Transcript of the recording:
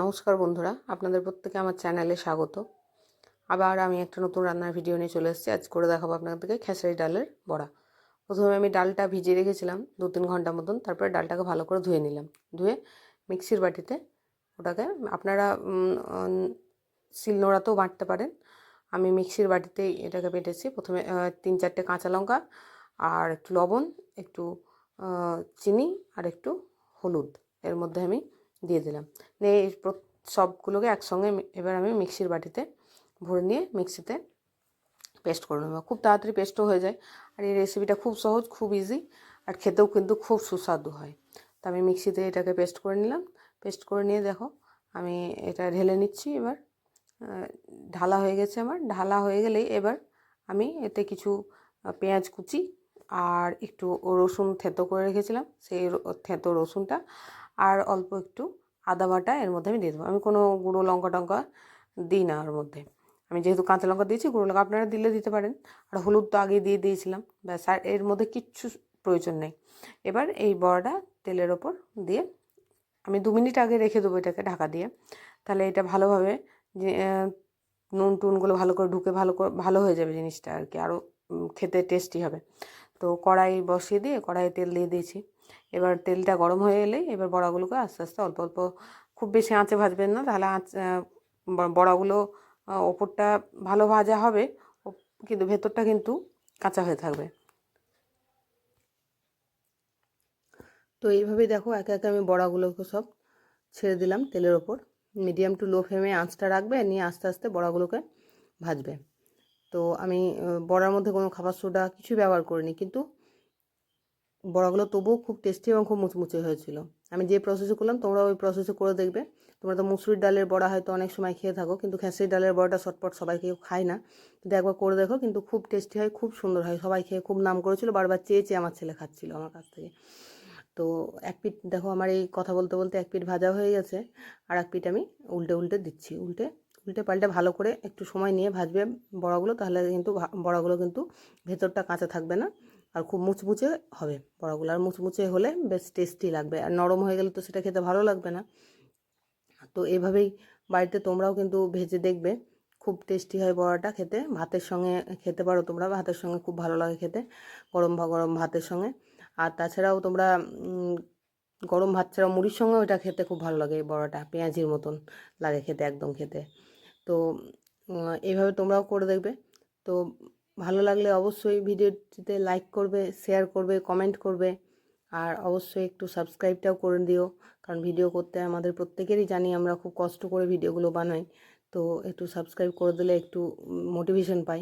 নমস্কার বন্ধুরা, আপনাদের প্রত্যেকে আমার চ্যানেলে স্বাগত। আবার আমি একটা নতুন রান্নার ভিডিও নিয়ে চলে এসেছি, আজ করে দেখাবো আপনাদেরকে খেসারি ডালের বড়া। প্রথমে আমি ডালটা ভিজিয়ে রেখেছিলাম দু তিন ঘণ্টা মতন, তারপরে ডালটাকে ভালো করে ধুয়ে নিলাম। ধুয়ে মিক্সির বাটিতে ওটাকে, আপনারা শিল নোড়াতেও বাটতে পারেন। আমি মিক্সির বাটিতেই এটাকে বেটেছি, প্রথমে তিন চারটে কাঁচা লঙ্কা আর একটু লবণ, একটু চিনি আর একটু হলুদ। এর মধ্যে আমি দিয়ে দিলাম। দিয়ে সবগুলোকে একসঙ্গে এবার আমি মিক্সির বাটিতে ভরে নিয়ে মিক্সিতে পেস্ট করে নেব। খুব তাড়াতাড়ি পেস্টও হয়ে যায়। আর এই রেসিপিটা খুব সহজ, খুব ইজি আর খেতেও কিন্তু খুব সুস্বাদু হয়। তা আমি মিক্সিতে এটাকে পেস্ট করে নিলাম। পেস্ট করে নিয়ে দেখো, আমি এটা ঢেলে নিচ্ছি এবার। ঢালা হয়ে গেছে আমার। ঢালা হয়ে গেলেই এবার আমি এতে কিছু পেঁয়াজ কুচি আর একটু রসুন থেতো করে রেখেছিলাম। সেই থেতো রসুনটা আর অল্প একটু আদা বাটা এর মধ্যে আমি দিয়ে দেবো। আমি কোনো গুঁড়ো লঙ্কা টঙ্কা দিই না ওর মধ্যে। আমি যেহেতু কাঁচা লঙ্কা দিয়েছি, গুঁড়ো লঙ্কা আপনারা দিলে দিতে পারেন। আর হলুদ তো আগে দিয়ে দিয়েছিলাম। ব্যাস, আর এর মধ্যে কিচ্ছু প্রয়োজন নেই। এবার এই বড়াটা তেলের ওপর দিয়ে আমি দু মিনিট আগে রেখে দেবো এটাকে ঢাকা দিয়ে। তাহলে এটা ভালোভাবে নুন টুনগুলো ভালো করে ঢুকে ভালো করে, ভালো হয়ে যাবে জিনিসটা আর কি। আরও খেতে টেস্টি হবে। তো কড়াই বসিয়ে দিয়ে কড়াইয়ে তেল দিয়ে দিয়েছি। এবার তেলটা গরম হয়ে এলেই এবার বড়াগুলোকে আস্তে আস্তে অল্প অল্প, খুব বেশি আঁচে ভাজবেন না, তাহলে আঁচ বড়াগুলো ওপরটা ভালো ভাজা হবে কিন্তু ভেতরটা কিন্তু কাঁচা হয়ে থাকবে। তো এইভাবেই দেখো একে একে আমি বড়াগুলোকে সব ছেড়ে দিলাম তেলের ওপর। মিডিয়াম টু লো ফ্লেমে আঁচটা রাখবে, নিয়ে আস্তে আস্তে বড়াগুলোকে ভাজবে। তো আমি বড়ার মধ্যে কোনো খাবার সোডা কিছু ব্যবহার করিনি, কিন্তু বড়াগুলো তবুও খুব টেস্টি এবং খুব মুচমুচে হয়েছিল। আমি যে প্রসেসে করলাম তোমরা ওই প্রসেসে করে দেখবে। তোমরা তো মুসুরির ডালের বড়া হয়তো অনেক সময় খেয়ে থাকো, কিন্তু খেসির ডালের বড়াটা শর্টপট সবাই কেউ খায় না। কিন্তু একবার করে দেখো, কিন্তু খুব টেস্টি হয়, খুব সুন্দর হয়। সবাই খেয়ে খুব নাম করেছিল, বারবার চেয়ে চেয়ে আমার ছেলে খাচ্ছিল আমার কাছ থেকে। তো এক পিঠ, দেখো আমার এই কথা বলতে বলতে এক পিঠ ভাজা হয়ে গেছে, আর এক পিঠ আমি উল্টে উল্টে দিচ্ছি। উল্টে উল্টে পাল্টে ভালো করে একটু সময় নিয়ে ভাজবে বড়াগুলো, তাহলে কিন্তু বড়াগুলো কিন্তু ভেতরটা কাঁচা থাকবে না। আর খুব মুচমুচে হবে। বড়াগুলো আর মুচমুচে হলে বেশ টেস্টি লাগবে। আর নরম হয়ে গেলে তো সেটা খেতে ভালো লাগবে না। তো এভাবেই বাড়িতে তোমরাও কিন্তু ভেজে দেখবে। খুব টেস্টি হয় বড়াটা খেতে। ভাতের সঙ্গে খেতে পারো তোমরা। ভাতের সঙ্গে খুব ভালো লাগে খেতে। গরম গরম ভাতের সঙ্গে। আর তাছাড়াও তোমরা গরম ভাত ছাড়াও মুড়ির সঙ্গেও এটা খেতে খুব ভালো লাগে এই বড়াটা। পেঁয়াজির মতন লাগে খেতে, একদম খেতে। তো এইভাবে তোমরাও করে দেখবে। তো ভালো লাগলে অবশ্যই ভিডিওটিতে লাইক করবে শেয়ার করবে কমেন্ট করবে। আর অবশ্যই একটু সাবস্ক্রাইবটাও করে দিও, কারণ ভিডিও করতে আমাদের প্রত্যেকেরই জানি আমরা খুব কষ্ট করে ভিডিওগুলো বানাই। তো একটু সাবস্ক্রাইব করে দিলে একটু মোটিভেশন পাই।